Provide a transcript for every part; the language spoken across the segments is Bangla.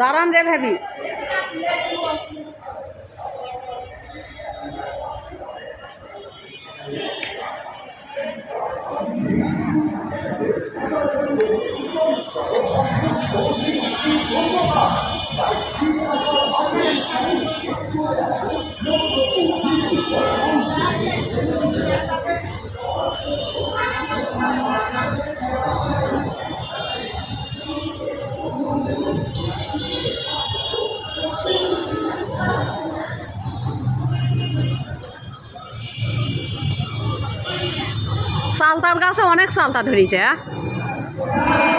দাঁড়ান রে ভাবি। সালতার গাছে অনেক সালতা ধরেছে হ্যাঁ?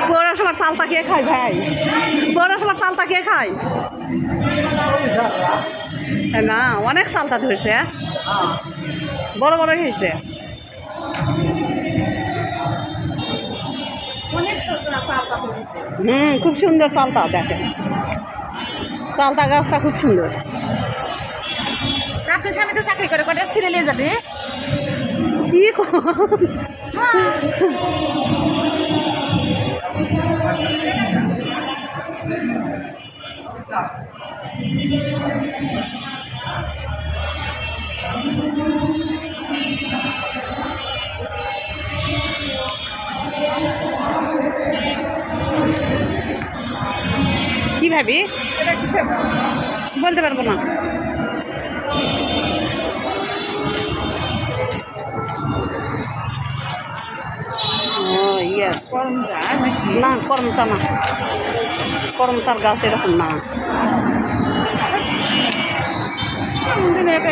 পৌরসভার সালতা কে খায় ভাই? পৌরসভার সালতা কে খায়? হ্যাঁ না, অনেক সালতা ধরেছে হ্যাঁ? বড় বড় হয়েছে। হুম, খুব সুন্দর সালতা, দেখেন। সালতা গাছটা খুব সুন্দর। স্বামী তো চাকরি করে, কটা ছিঁড়ে নিয়ে যাবে? কি কি ভাবি? বলতে পারব না। না করমচা না করমচার গাছ এরকম না সুন্দর একটা